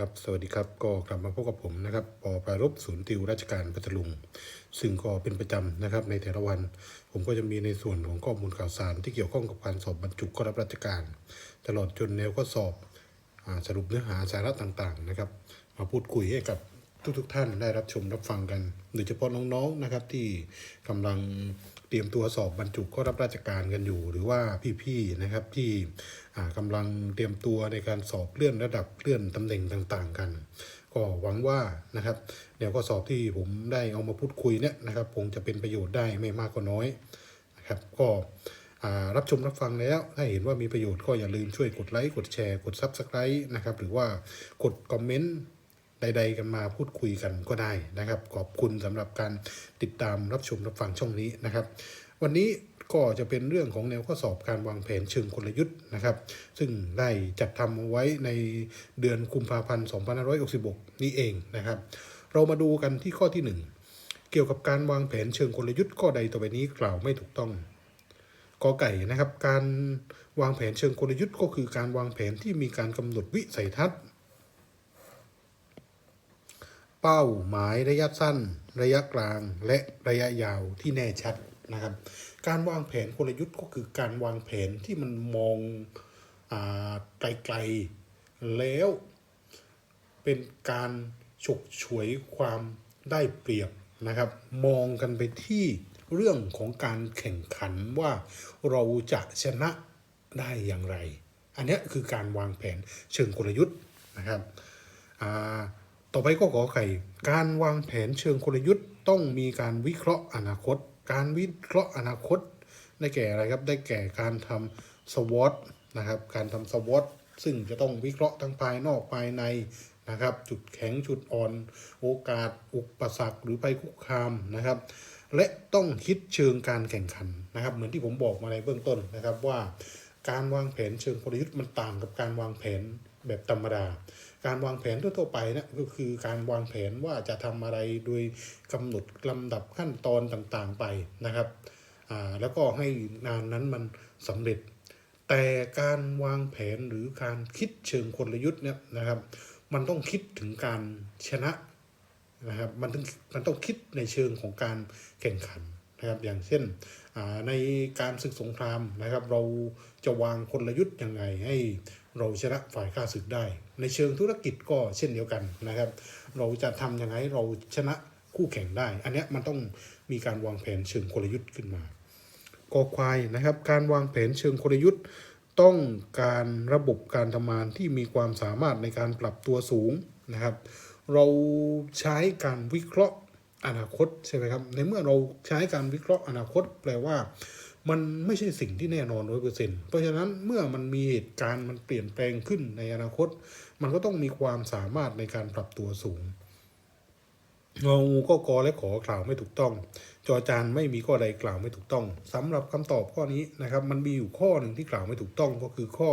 ครับ สวัสดีครับ ก็กลับมาพบกับผมนะครับปอปรารบศูนย์ติวราชการพัทลุง ซึ่งก็เป็นประจำนะครับ ในแต่ละวัน ผมก็จะมีในส่วนของข้อมูลข่าวสาร ที่เกี่ยวข้องกับการสอบบรรจุเข้ารับราชการ ตลอดจนแนวข้อสอบอสรุปเนื้อหาสาระต่างๆนะครับ มาพูดคุยให้กับทุกๆท่านได้รับชมรับฟังกัน โดยเฉพาะน้องๆนะครับที่กำลัง รียมตัวสอบบรรจุเข้ารับราชการกันอยู่ หรือว่าพี่ๆนะครับที่อ่ากำลังเตรียมตัวในการสอบเลื่อนระดับเลื่อนตำแหน่งต่างๆ กัน ก็หวังว่านะครับแนวข้อสอบที่ผมได้เอามาพูดคุยเนี่ยนะครับคงจะเป็นประโยชน์ได้ไม่มากก็น้อยนะครับก็รับชมรับฟังแล้วถ้าเห็นว่ามีประโยชน์ก็อย่าลืมช่วยกดไลค์กดแชร์กด Subscribe นะครับหรือว่ากดคอมเมนต์ ใด ๆ กันมาพูดคุยกันก็ได้นะครับ ขอบคุณสำหรับการติดตามรับชมรับฟังช่องนี้นะครับ วันนี้ก็จะเป็นเรื่องของแนวข้อสอบการวางแผนเชิงกลยุทธ์นะครับ ซึ่งได้จัดทำเอาไว้ในเดือนกุมภาพันธ์ 2566 นี้เองนะครับ เรามาดูกันที่ข้อที่ 1 เกี่ยวกับการวางแผนเชิงกลยุทธ์ข้อใดต่อไปนี้กล่าวไม่ถูกต้องกอไก่นะครับ การวางแผนเชิงกลยุทธ์ก็คือการวางแผนที่มีการกำหนดวิสัยทัศน์ เป้าหมายระยะสั้น ระยะกลางและระยะยาวที่แน่ชัดนะครับ การวางแผนกลยุทธ์ก็คือการวางแผนที่มันมองอไกลๆแล้วเป็นการฉกฉวยความได้เปรียบนะครับ มองกันไปที่เรื่องของการแข่งขันว่าเราจะชนะได้อย่างไร อันนี้คือการวางแผนเชิงกลยุทธ์นะครับอ่า ต่อไปก็ขอไข่ การวางแผนเชิงกลยุทธ์ ต้องมีการวิเคราะห์อนาคต การวิเคราะห์อนาคต ได้แก่อะไรครับ ได้แก่การทำสวอตนะครับ การทำสวอตซึ่งจะต้องวิเคราะห์ทั้งภายนอกภายในนะครับ จุดแข็งจุดอ่อน โอกาส อุปสรรคหรือภัยคุกคามนะครับ และต้องคิดเชิงการแข่งขันนะครับ เหมือนที่ผมบอกมาในเบื้องต้นนะครับว่าการวางแผนเชิงกลยุทธ์มันต่างกับการวางแผน แบบธรรมดา การวางแผนทั่วๆไปเนะก็คือการวางแผนว่าจะทำอะไรโดยกำหนดลำดับขั้นตอนต่างๆไปนะครับอ่าแล้วก็ให้งานนั้นมันสำเร็จ แต่การวางแผนหรือการคิดเชิงกลยุทธ์เนี่ยนะครับ มันต้องคิดถึงการชนะนะครับมันต้องมันต้องคิดในเชิงของการแข่งขันนะครับอย่างเช่นอ่าในการศึกสงครามนะครับ เราจะวางกลยุทธ์ยังไงให้ เราชนะฝ่ายข้าศึกได้ ในเชิงธุรกิจก็เช่นเดียวกันนะครับ เราจะทำยังไงเราชนะคู่แข่งได้ อันนี้มันต้องมีการวางแผนเชิงกลยุทธ์ขึ้นมากอควายนะครับ การวางแผนเชิงกลยุทธ์ ต้องการระบบการทำงานที่มีความสามารถในการปรับตัวสูงนะครับ เราใช้การวิเคราะห์อนาคตใช่ไหมครับ ในเมื่อเราใช้การวิเคราะห์อนาคต แปลว่า มันไม่ใช่สิ่งที่แน่นอนร้อยเปอร์เซ็นต์เพราะฉะนั้นเมื่อมันมีเหตุการณ์มันเปลี่ยนแปลงขึ้นในอนาคต มันก็ต้องมีความสามารถในการปรับตัวสูงงองูก็กอและขอกล่าวไม่ถูกต้อง จอจานไม่มีข้อใดกล่าวไม่ถูกต้องสำหรับคำตอบข้อนี้นะครับ มันมีอยู่ข้อหนึ่งที่กล่าวไม่ถูกต้องก็คือข้อ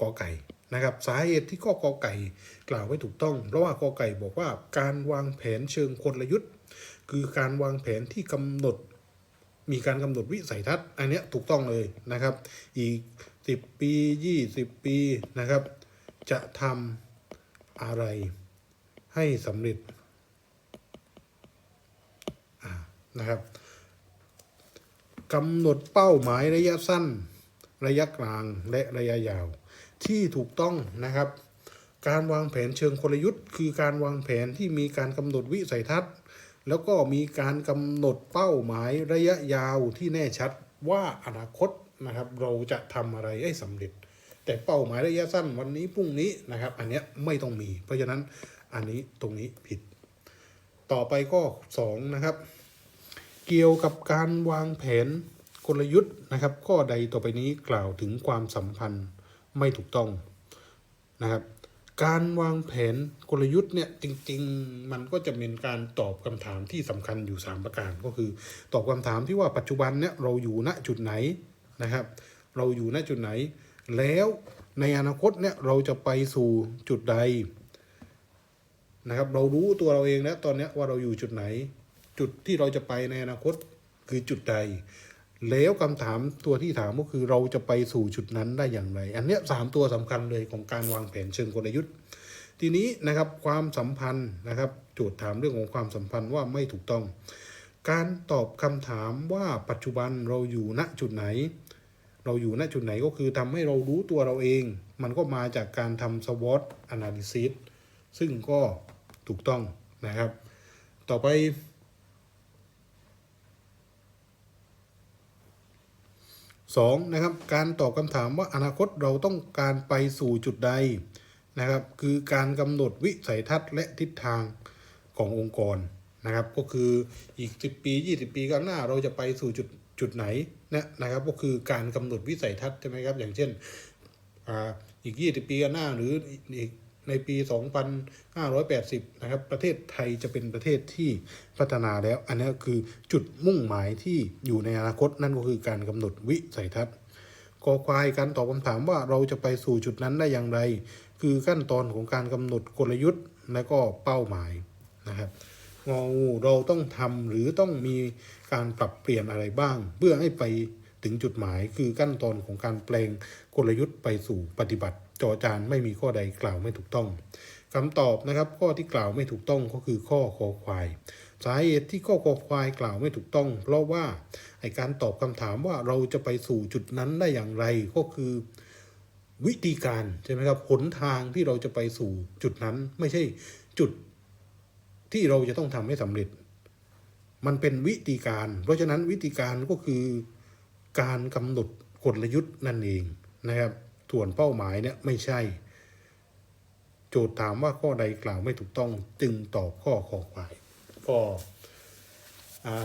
กอไก่นะครับ สาเหตุที่ข้อกอไก่กล่าวไม่ถูกต้อง เพราะว่ากอไก่บอกว่าการวางแผนเชิงกลยุทธ์ คือการวางแผนที่กำหนด มีการกำหนดวิสัยทัศน์ อันนี้ถูกต้องเลยนะครับ อีก 10 ปี 20 ปีนะครับ จะทำอะไรให้สำเร็จนะครับกำหนดเป้าหมายระยะสั้น ระยะกลางและระยะยาว ที่ถูกต้องนะครับ การวางแผนเชิงกลยุทธ์ คือการวางแผนที่มีการกำหนดวิสัยทัศน์ แล้วก็มีการกำหนดเป้าหมายระยะยาวที่แน่ชัดว่าอนาคตนะครับเราจะทำอะไรให้สำเร็จ แต่เป้าหมายระยะสั้นวันนี้พรุ่งนี้นะครับ อันเนี้ยไม่ต้องมี เพราะฉะนั้นอันนี้ตรงนี้ผิด ต่อไปก็สองนะครับ เกี่ยวกับการวางแผนกลยุทธ์นะครับ ข้อใดต่อไปนี้กล่าวถึงความสัมพันธ์ไม่ถูกต้องนะครับ การวางแผนกลยุทธ์เนี่ยจริง ๆ มันก็จะเป็นการตอบคำถามที่สำคัญอยู่ 3 ประการก็คือ ตอบคำถามที่ว่าปัจจุบันเนี่ยเราอยู่ณจุดไหนนะครับ เราอยู่ณจุดไหน แล้วในอนาคตเนี่ยเราจะไปสู่จุดใดนะครับ เรารู้ตัวเราเองแล้วตอนนี้ว่าเราอยู่จุดไหน จุดที่เราจะไปในอนาคตคือจุดใด แล้วคำถามตัวที่ถามก็คือเราจะไปสู่จุดนั้นได้อย่างไร อันเนี้ยสามตัวสำคัญเลยของการวางแผนเชิงกลยุทธ์ ทีนี้นะครับความสัมพันธ์นะครับโจทย์ถามเรื่องของความสัมพันธ์ว่าไม่ถูกต้อง การตอบคำถามว่าปัจจุบันเราอยู่ณจุดไหน เราอยู่ณจุดไหนก็คือทำให้เรารู้ตัวเราเอง มันก็มาจากการทำ SWOT analysis ซึ่งก็ถูกต้องนะครับ ต่อไป สองนะครับการตอบคำถามว่าอนาคตเราต้องการไปสู่จุดใดนะครับ คือการกำหนดวิสัยทัศน์และทิศทางขององค์กรนะครับ ก็คืออีก 10 ปี 20 ปีข้างหน้าเราจะไปสู่จุดจุดไหนนะนะครับ ก็คือการกำหนดวิสัยทัศน์ใช่ไหมครับ อย่างเช่นอ่าอีก 20 ปีข้างหน้าหรืออีก ในปี 2580 นะครับ ประเทศไทยจะเป็นประเทศที่พัฒนาแล้ว อันนี้คือจุดมุ่งหมายที่อยู่ในอนาคตนั่นก็คือการกำหนดวิสัยทัศน์กอควายการตอบคำถามว่าเราจะไปสู่จุดนั้นได้อย่างไร คือขั้นตอนของการกำหนดกลยุทธ์และก็เป้าหมายนะครับงองูเราต้องทำหรือต้องมีการปรับเปลี่ยนอะไรบ้าง เพื่อให้ไป ถึงจุดหมาย คือขั้นตอนของการแปลงกลยุทธ์ไปสู่ปฏิบัติ จอจานไม่มีข้อใดกล่าวไม่ถูกต้องคำตอบนะครับข้อที่กล่าวไม่ถูกต้องก็คือข้อคอควาย สาเหตุที่ข้อคอควายกล่าวไม่ถูกต้อง เพราะว่าไอการตอบคำถามว่าเราจะไปสู่จุดนั้นได้อย่างไรก็คือวิธีการใช่ไหมครับหนทางที่เราจะไปสู่จุดนั้นไม่ใช่จุดที่เราจะต้องทำให้สำเร็จ มันเป็นวิธีการ เพราะฉะนั้นวิธีการก็คือ การกำหนดกลยุทธ์นั่นเองนะครับส่วนเป้าหมายเนี่ยไม่ใช่ โจทย์ถามว่าข้อใดกล่าวไม่ถูกต้องจึงตอบข้อขอควายก็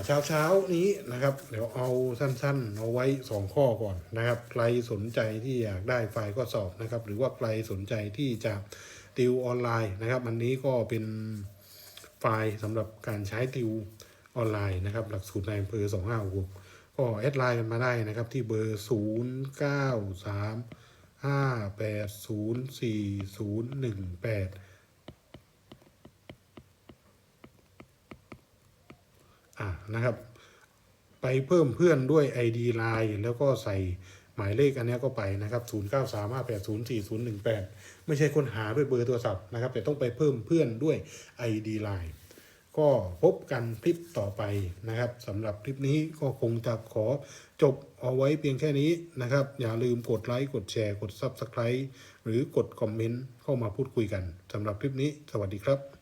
เช้าเช้านี้นะครับ เดี๋ยวเอาสั้นๆ เอาไว้สองข้อก่อนนะครับ ใครสนใจที่อยากได้ไฟล์ข้อสอบนะครับ หรือว่าใครสนใจที่จะติวออนไลน์นะครับ อันนี้ก็เป็นไฟล์สำหรับการใช้ติวออนไลน์นะครับ หลักสูตรในอำเภอสองห้าหก ก็แอดไลน์กันมาได้นะครับ ที่เบอร์ศูนย์เก้าสามห้าแปดศูนย์สี่ศูนย์หนึ่งแปดอ่านะครับ ไปเพิ่มเพื่อนด้วย ID Line แล้วก็ใส่หมายเลขอันนี้ก็ไปนะครับ 0 9 3 5 8 0 4 0 1 8 ไม่ใช่คนหาด้วยเบอร์โทรศัพท์นะครับ แต่ต้องไปเพิ่มเพื่อนด้วย ID Line ก็พบกันคลิปต่อไปนะครับสำหรับคลิปนี้ก็คงจะขอจบเอาไว้เพียงแค่นี้นะครับ อย่าลืมกดไลค์ กดแชร์ กด Subscribe หรือกดคอมเมนต์เข้ามาพูดคุยกันสำหรับคลิปนี้ สวัสดีครับ